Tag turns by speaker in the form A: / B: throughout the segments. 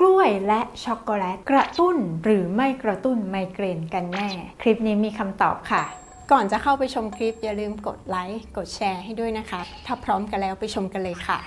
A: กล้วยและช็อกโกแลตกระตุ้นหรือไม่กระตุ้นไมเกรนกันแน่ คลิปนี้มีคำตอบค่ะ
B: ก่อนจะเข้าไปชมคลิปอย่าลืมกดไลค์กดแชร์ให้ด้วยนะคะ ถ้าพร้อมกันแล้วไปชมกันเลยค่ะ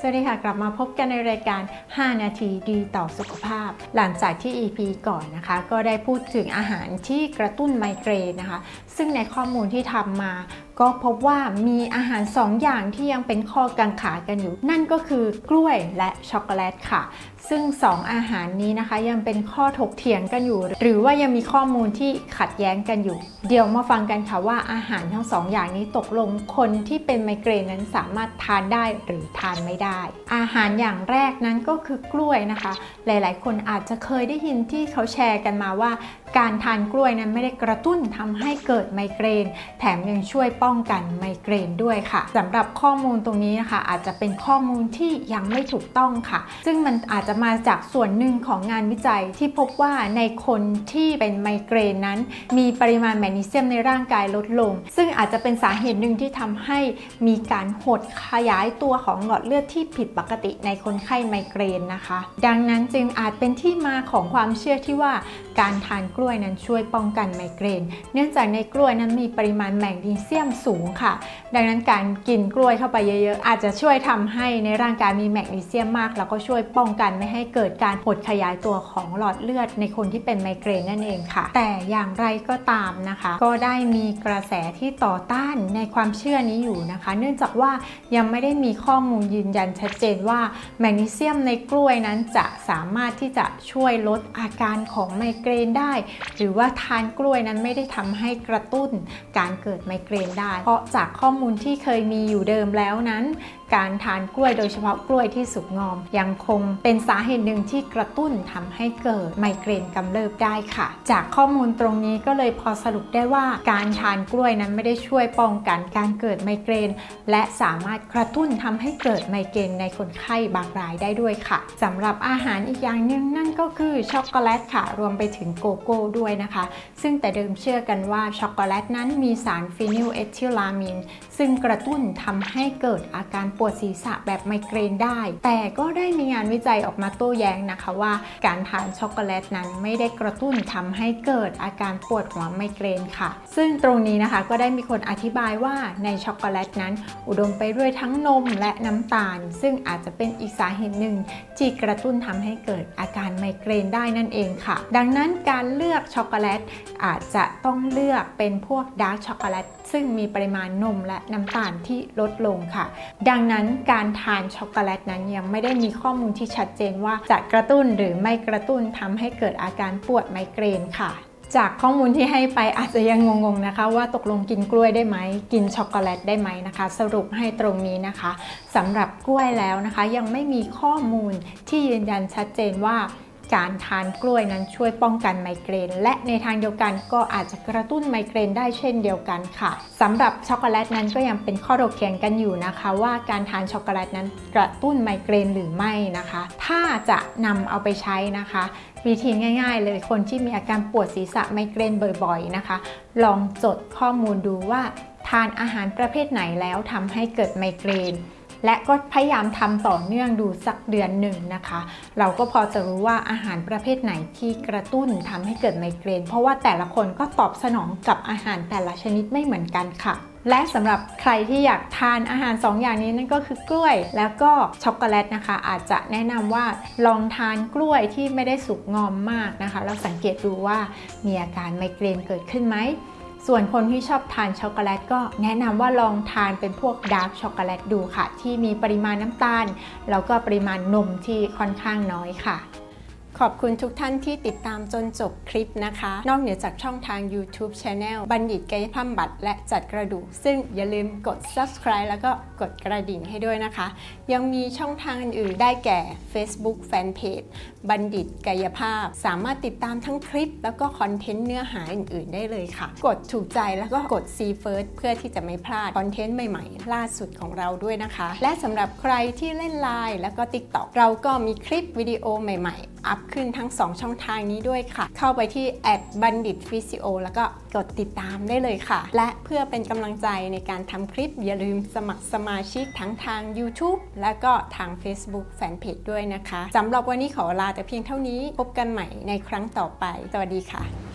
A: สวัสดีค่ะ กลับมาพบกันในรายการ 5 นาทีดีต่อสุขภาพ หลังจากที่ EP ก่อนนะคะ ก็ได้พูดถึงอาหารที่กระตุ้นไมเกรนนะคะ ซึ่งในข้อมูลที่ทำมา ก็พบว่ามีอาหาร 2 อย่างที่ยังเป็นข้อกังขากันอยู่ นั่นก็คือกล้วยและช็อกโกแลตค่ะ ซึ่ง 2 อาหารนี้นะคะยังเป็นข้อถกเถียงกันอยู่ หรือว่ายังมีข้อมูลที่ขัดแย้งกันอยู่ เดี๋ยวมาฟังกันค่ะว่าอาหารทั้ง 2 อย่างนี้ตกลงคนที่เป็นไมเกรนนั้นสามารถทานได้หรือทานไม่ได้ อาหารอย่างแรกนั้นก็คือกล้วยนะคะ หลาย ๆ คนอาจจะเคยได้ยินที่เขาแชร์กันมาว่า การทานกล้วยนั้นไม่ได้กระตุ้นทำให้เกิดไมเกรน แถมยังช่วยป้องกันไมเกรนด้วยค่ะสำหรับข้อมูลตรงนี้นะคะอาจจะเป็นข้อมูลที่ยังไม่ถูกต้องค่ะ ซึ่งมันอาจจะมาจากส่วนหนึ่งของงานวิจัยที่พบว่าในคนที่เป็นไมเกรนนั้น มีปริมาณแมกนีเซียมในร่างกายลดลง ซึ่งอาจจะเป็นสาเหตุหนึ่งที่ทำให้มีการหดขยายตัวของหลอดเลือดที่ผิดปกติในคนไข้ไมเกรนนะคะ ดังนั้นจึงอาจเป็นที่มาของความเชื่อที่ว่าการทานกล้วยนั้นช่วยป้องกันไมเกรน เนื่องจากในกล้วยนั้นมีปริมาณแมกนีเซียมสูงค่ะ ดังนั้นการกินกล้วยเข้าไปเยอะๆ อาจจะช่วยทำให้ในร่างกายมีแมกนีเซียมมาก แล้วก็ช่วยป้องกันไม่ให้เกิดการหดขยายตัวของหลอดเลือดในคนที่เป็นไมเกรนนั่นเองค่ะ แต่อย่างไรก็ตามนะคะ ก็ได้มีกระแสที่ต่อต้านในความเชื่อนี้อยู่นะคะ เนื่องจากว่ายังไม่ได้มีข้อมูลยืนยันชัดเจนว่าแมกนีเซียมในกล้วยนั้นจะสามารถที่จะช่วยลดอาการของไมเกรนได้ หรือว่าทานกล้วยนั้นไม่ได้ทำให้กระตุ้นการเกิดไมเกรนได้เพราะจากข้อมูลที่เคยมีอยู่เดิมแล้วนั้น การทานกล้วยโดยเฉพาะกล้วยที่สุกงอม ยังคงเป็นสาเหตุหนึ่งที่กระตุ้นทำให้เกิดไมเกรนกำเริบได้ค่ะ จากข้อมูลตรงนี้ก็เลยพอสรุปได้ว่าการทานกล้วยนั้นไม่ได้ช่วยป้องกันการเกิดไมเกรน และสามารถกระตุ้นทำให้เกิดไมเกรนในคนไข้บางรายได้ด้วยค่ะสำหรับอาหารอีกอย่างหนึ่งนั่นก็คือช็อกโกแลตค่ะ รวมไปถึงโกโก้ด้วยนะคะ ซึ่งแต่เดิมเชื่อกันว่าช็อกโกแลตนั้นมีสารฟีนิลเอทิลามีนซึ่งกระตุ้นทำให้เกิดอาการปวดศีรษะแบบไมเกรนได้ แต่ก็ได้มีงานวิจัยออกมาโต้แย้งนะคะว่า การทานช็อกโกแลตนั้นไม่ได้กระตุ้นทำให้เกิดอาการปวดหัวไมเกรนค่ะ ซึ่งตรงนี้นะคะก็ได้มีคนอธิบายว่าในช็อกโกแลตนั้น อุดมไปด้วยทั้งนมและน้ำตาล ซึ่งอาจจะเป็นอีกสาเหตุหนึ่งที่กระตุ้นทำให้เกิดอาการไมเกรนได้นั่นเองค่ะ ดังนั้นการเลือกช็อกโกแลตอาจจะต้องเลือกเป็นพวกดาร์กช็อกโกแลตซึ่งมีปริมาณนมและน้ำตาลที่ลดลงค่ะ ดังนั้นการทานช็อกโกแลตนั้นยังไม่ได้มีข้อมูลที่ชัดเจนว่าจะกระตุ้นหรือไม่กระตุ้นทำให้เกิดอาการปวดไมเกรนค่ะจากข้อมูลที่ให้ไปอาจจะยังงงๆนะคะ ว่าตกลงกินกล้วยได้ไหมกินช็อกโกแลตได้ไหมนะคะ สรุปให้ตรงนี้นะคะสำหรับกล้วยแล้วนะคะ ยังไม่มีข้อมูลที่ยืนยันชัดเจนว่า การทานกล้วยนั้นช่วยป้องกันไมเกรน และในทางเดียวกันก็อาจจะกระตุ้นไมเกรนได้เช่นเดียวกันค่ะสำหรับช็อกโกแลตนั้นก็ยังเป็นข้อถกเถียงกันอยู่นะคะ ว่าการทานช็อกโกแลตนั้นกระตุ้นไมเกรนหรือไม่นะคะ ถ้าจะนำเอาไปใช้นะคะวิธีง่ายๆ เลยคนที่มีอาการปวดศีรษะไมเกรนบ่อยๆนะคะ ลองจดข้อมูลดูว่าทานอาหารประเภทไหนแล้วทำให้เกิดไมเกรน และก็พยายามทำต่อเนื่องดูสักเดือนหนึ่งนะคะ เราก็พอจะรู้ว่าอาหารประเภทไหนที่กระตุ้นทำให้เกิดไมเกรน เพราะว่าแต่ละคนก็ตอบสนองกับอาหารแต่ละชนิดไม่เหมือนกันค่ะและสำหรับใครที่อยากทานอาหาร 2ออย่างนี้นั่นก็คือกล้วย แล้วก็ช็อกโกแลตนะคะ อาจจะแนะนำว่าลองทานกล้วยที่ไม่ได้สุกงอมมากนะคะแล้วสังเกตดูว่ามีอาการไมเกรนเกิดขึ้นไหม ส่วนคนที่ชอบทานช็อกโกแลตก็แนะนำว่าลองทานเป็นพวกดาร์กช็อกโกแลตดูค่ะ ที่มีปริมาณน้ำตาล แล้วก็ปริมาณนมที่ค่อนข้างน้อยค่ะ
B: ขอบคุณทุกท่านที่ติดตามจนจบคลิปนะคะ นอกเหนือจากช่องทาง YouTube Channel บัณฑิตกายภาพบำบัดและจัดกระดูก ซึ่งอย่าลืมกด subscribe แล้วก็กดกระดิ่งให้ด้วยนะคะ ยังมีช่องทางอื่นๆได้แก่ Facebook Fanpage บัณฑิตกายภาพ สามารถติดตามทั้งคลิป แล้วก็คอนเทนต์เนื้อหาอื่น ๆ ได้เลยค่ะ กดถูกใจแล้วก็กด See First เพื่อที่จะไม่พลาดคอนเทนต์ใหม่ ๆ ล่าสุดของเราด้วยนะคะ และสำหรับใครที่เล่น Line แล้วก็ TikTok เราก็มีคลิปวิดีโอใหม่ ๆ อัพขึ้นทั้ง 2 ช่องทางนี้ด้วยค่ะ เข้าไปที่แอดบัณฑิตฟิสิโอแล้วก็กดติดตามได้เลยค่ะ และเพื่อเป็นกำลังใจในการทำคลิป อย่าลืมสมัครสมาชิกทั้งทาง YouTube และก็ทาง Facebook Fanpage ด้วยนะคะสำหรับวันนี้ขอลาแต่เพียงเท่านี้พบกันใหม่ในครั้งต่อไป สวัสดีค่ะ